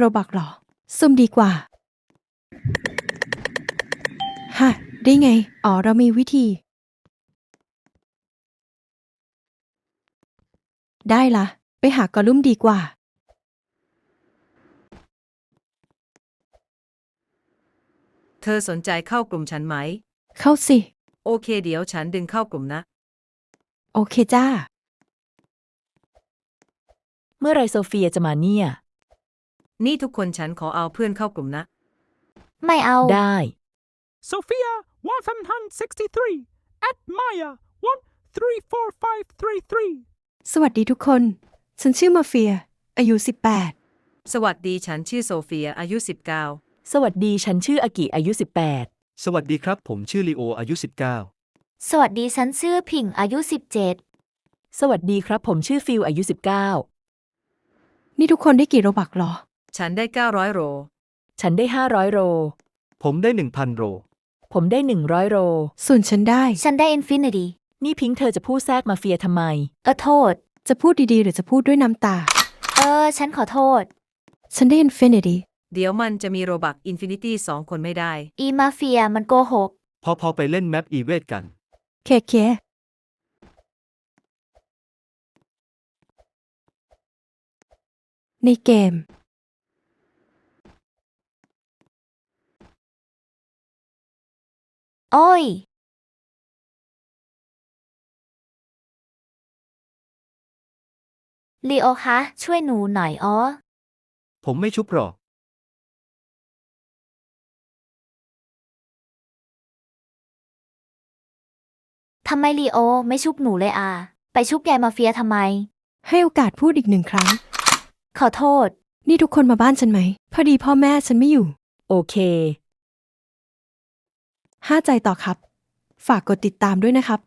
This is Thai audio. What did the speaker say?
โรบักเหรอ ซุ่มดีกว่า ฮะ ได้ไง อ๋อ เรามีวิธี ได้ละ ไปหากอลุ่มดีกว่า เธอสนใจเข้ากลุ่มฉันไหม เข้าสิ โอเค เดี๋ยวฉันดึงเข้ากลุ่มนะ โอเคจ้า เมื่อไรโซเฟียจะมาเนี่ย นี่ทุกคนฉันขอเอาเพื่อนเข้ากลุ่มนะ ไม่เอา ได้ Sophia 163 at Maya 134533. สวัสดีทุกคน ฉันชื่อมาเฟีย อายุ 18 สวัสดีฉันชื่อโซเฟียอายุ19สวัสดีฉันชื่ออากิอายุสวัสดีครับ ผมชื่อลีโออายุ 19 สวัสดีฉันชื่อผิงอายุ 17 สวัสดีครับผมชื่อฟิลอายุนี่ทุกคนได้กี่โรบักเหรอ ฉันได้ 900 โร19ฉันได้ 500 โร ผมได้ 1,000 โร ผมได้ 100 โร ส่วนฉันได้17ฉันได้อินฟินิตี้นี่พิงค์เธอจะพูดแทรกมาเฟียทำไม เออโทษ จะพูดดีๆ หรือจะพูดด้วยน้ำตา เออ ฉันขอโทษ ฉันได้ Infinity เดี๋ยวมันจะมีโรบักอินฟินิตี้สองคนไม่ได้ อีมาเฟียมันโกหก พอพอไปเล่นแมปอีเวทกัน เคเค ในเกม โอ้ยลีโอคะช่วยหนูหน่อยอ๋อ ผมไม่ชุบหรอก ทำไมลีโอไม่ชุบหนูเลยอะ ไปชุบยายมาเฟียทำไม ให้โอกาสพูดอีกหนึ่งครั้ง ขอโทษ นี่ทุกคนมาบ้านฉันไหม พอดีพ่อแม่ฉันไม่อยู่ โอเค ห้าใจต่อครับ ฝากกดติดตามด้วยนะครับ